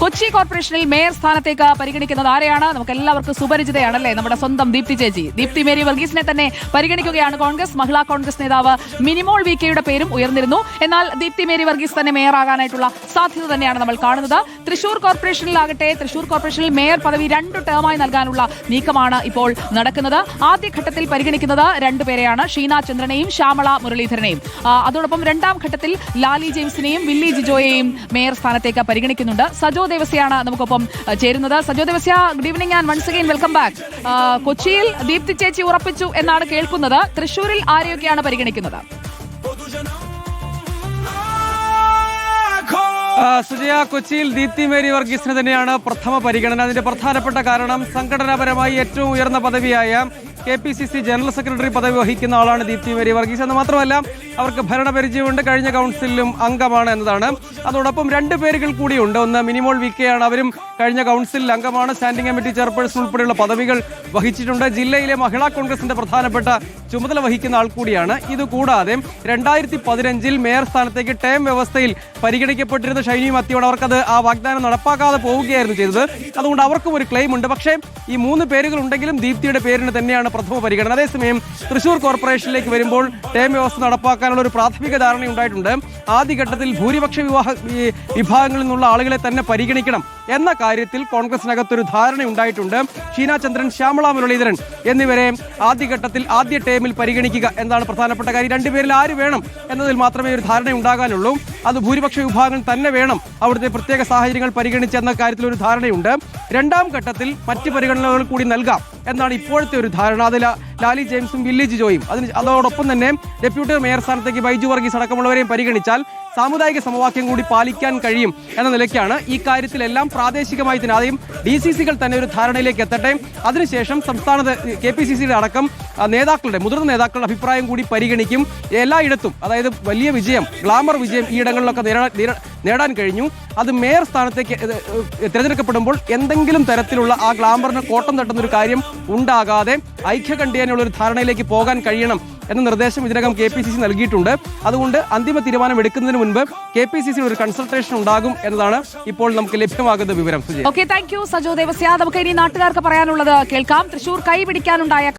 കൊച്ചി കോർപ്പറേഷനിൽ മേയർ സ്ഥാനത്തേക്ക് പരിഗണിക്കുന്നത് ആരെയാണ്? നമുക്ക് എല്ലാവർക്കും സുപരിചിതയാണല്ലേ നമ്മുടെ സ്വന്തം ദീപ്തി ചേച്ചി. ദീപ്തി മേരി വർഗീസിനെ തന്നെ പരിഗണിക്കുകയാണ് കോൺഗ്രസ്. മഹിളാ കോൺഗ്രസ് നേതാവ് മിനിമോൾ വി കെയുടെ പേരും ഉയർന്നിരുന്നു. എന്നാൽ ദീപ്തി മേരി വർഗീസ് തന്നെ മേയറാകാനായിട്ടുള്ള സാധ്യത തന്നെയാണ് നമ്മൾ കാണുന്നത്. തൃശൂർ കോർപ്പറേഷനിലാകട്ടെ തൃശൂർ കോർപ്പറേഷനിൽ മേയർ പദവി രണ്ട് ടേമായി നൽകാനുള്ള നീക്കമാണ് ഇപ്പോൾ നടക്കുന്നത്. ആദ്യഘട്ടത്തിൽ പരിഗണിക്കുന്നത് രണ്ടുപേരെയാണ് ഷീന ചന്ദ്രനെയും ശ്യാമള മുരളീധരനെയും. അതോടൊപ്പം രണ്ടാം ഘട്ടത്തിൽ ലാലി ജെയിംസിനെയും വില്ലി ജിജോയെയും മേയർ സ്ഥാനത്തേക്ക് പരിഗണിക്കുന്നുണ്ട്. സജോ ദേവസ്യാണ് നമുക്കൊപ്പം ചേരുന്നത്. Sajo Devasya good evening and once again welcome back കൊച്ചിയിൽ ദീപ്തി ചേച്ചി ഉറപ്പിച്ചു എന്നാണ് കേൾക്കുന്നത്. തൃശൂരിൽ ആരെയൊക്കെയാണ് പരിഗണിക്കുന്നത്? സുജയ കൊച്ചിയിൽ ദീപ്തി മേരി വർഗീസിന് തന്നെയാണ് പ്രഥമ പരിഗണന. അതിന്റെ പ്രധാനപ്പെട്ട കാരണം സംഘടനാപരമായി ഏറ്റവും ഉയർന്ന പദവിയായ K P C C general secretary പദവി വഹിക്കുന്ന ആളാണ് ദീപ്തി മേരി വർഗീസ്. എന്ന് മാത്രമല്ല അവർക്ക് ഭരണപരിചയമുണ്ട്. കഴിഞ്ഞ കൗൺസിലിലും അംഗമാണ് എന്നതാണ്. അതോടൊപ്പം രണ്ട് പേരുകൾ കൂടിയുണ്ട്. ഒന്ന് മിനിമോൾ വി കെ ആണ്. അവരും കഴിഞ്ഞ കൗൺസിലിൽ അംഗമാണ്. സ്റ്റാൻഡിംഗ് കമ്മിറ്റി ചെയർപേഴ്സൺ ഉൾപ്പെടെയുള്ള പദവികൾ വഹിച്ചിട്ടുണ്ട്. ജില്ലയിലെ മഹിളാ കോൺഗ്രസിന്റെ പ്രധാനപ്പെട്ട ചുമതല വഹിക്കുന്ന ആൾ കൂടിയാണ്. ഇതുകൂടാതെ രണ്ടായിരത്തി പതിനഞ്ചിൽ മേയർ സ്ഥാനത്തേക്ക് ടേം വ്യവസ്ഥയിൽ പരിഗണിക്കപ്പെട്ടിരുന്ന ഷൈനി മത്തിയോട് അവർക്കത് ആ വാഗ്ദാനം നടപ്പാക്കാതെ പോവുകയായിരുന്നു ചെയ്തത്. അതുകൊണ്ട് അവർക്കും ഒരു ക്ലെയിം ഉണ്ട്. പക്ഷേ ഈ മൂന്ന് പേരുകൾ ഉണ്ടെങ്കിലും ദീപ്തിയുടെ പേരിന് തന്നെയാണ് പ്രഥമ പരിഗണന. അതേസമയം തൃശൂർ കോർപ്പറേഷനിലേക്ക് വരുമ്പോൾ ടേം വ്യവസ്ഥ നടപ്പാക്കാനുള്ള ഒരു പ്രാഥമിക ധാരണ ഉണ്ടായിട്ടുണ്ട്. ആദ്യഘട്ടത്തിൽ ഭൂരിപക്ഷ വിവാഹ വിഭാഗങ്ങളിൽ നിന്നുള്ള ആളുകളെ തന്നെ പരിഗണിക്കണം എന്ന കാര്യത്തിൽ കോൺഗ്രസിനകത്തൊരു ധാരണ ഉണ്ടായിട്ടുണ്ട്. ഷീന ചന്ദ്രൻ ശ്യാമള മുരളീധരൻ എന്നിവരെ ആദ്യഘട്ടത്തിൽ ആദ്യ ടേമിൽ പരിഗണിക്കുക എന്നാണ് പ്രധാനപ്പെട്ട കാര്യം. രണ്ടുപേരിൽ ആര് വേണം എന്നതിൽ മാത്രമേ ഒരു ധാരണ ഉണ്ടാകാനുള്ളൂ. അത് ഭൂരിപക്ഷ വിഭാഗങ്ങൾ തന്നെ വേണം അവിടുത്തെ പ്രത്യേക സാഹചര്യങ്ങൾ പരിഗണിച്ച് എന്ന കാര്യത്തിൽ ഒരു ധാരണയുണ്ട്. രണ്ടാം ഘട്ടത്തിൽ മറ്റ് പരിഗണനകൾ കൂടി നൽകാം എന്നാണ് ഇപ്പോഴത്തെ ഒരു ധാരണ. അതിൽ ലാലി ജെയിംസും വില്ലേജ് ജോയും. അതിന് അതോടൊപ്പം തന്നെ ഡെപ്യൂട്ടി മേയർ സ്ഥാനത്തേക്ക് ബൈജു വർഗീസ് അടക്കമുള്ളവരെയും പരിഗണിച്ചാൽ സാമുദായിക സമവാക്യം കൂടി പാലിക്കാൻ കഴിയും എന്ന നിലയ്ക്കാണ് ഈ കാര്യത്തിലെല്ലാം പ്രാദേശികമായി തന്നെ ആദ്യം ഡി സി സികൾ തന്നെ ഒരു ധാരണയിലേക്ക് എത്തട്ടെ. അതിനുശേഷം സംസ്ഥാന കെ പി സി സിയുടെ അടക്കം നേതാക്കളുടെ മുതിർന്ന നേതാക്കളുടെ അഭിപ്രായം കൂടി പരിഗണിക്കും. എല്ലായിടത്തും അതായത് വലിയ വിജയം ഗ്ലാമർ വിജയം ഈ ഇടങ്ങളിലൊക്കെ നേടാൻ കഴിഞ്ഞു. അത് മേയർ സ്ഥാനത്തേക്ക് തിരഞ്ഞെടുക്കപ്പെടുമ്പോൾ എന്തെങ്കിലും തരത്തിലുള്ള ആ ഗ്ലാമറിന് കോട്ടം തട്ടുന്ന ഒരു കാര്യം ഉണ്ടാകാതെ ഐക്യകണ്ഠ്യേനുള്ള ഒരു ധാരണയിലേക്ക് പോകാൻ കഴിയണം എന്ന നിർദ്ദേശം ഇതിനകം കെ പി സി സി നൽകിയിട്ടുണ്ട്. അതുകൊണ്ട് അന്തിമ തീരുമാനം എടുക്കുന്നതിന് മുൻപ് കെ പി സി സി ഒരു കൺസൾട്ടേഷൻ ഉണ്ടാകും എന്നതാണ് ഇപ്പോൾ നമുക്ക് ലഭ്യമാകുന്ന വിവരം. Okay thank you Sajo Devasya നമുക്ക് ഇനി നാട്ടുകാർക്ക് പറയാനുള്ളത് കേൾക്കാം. തൃശൂർ കൈപിടിക്കാനുണ്ടായ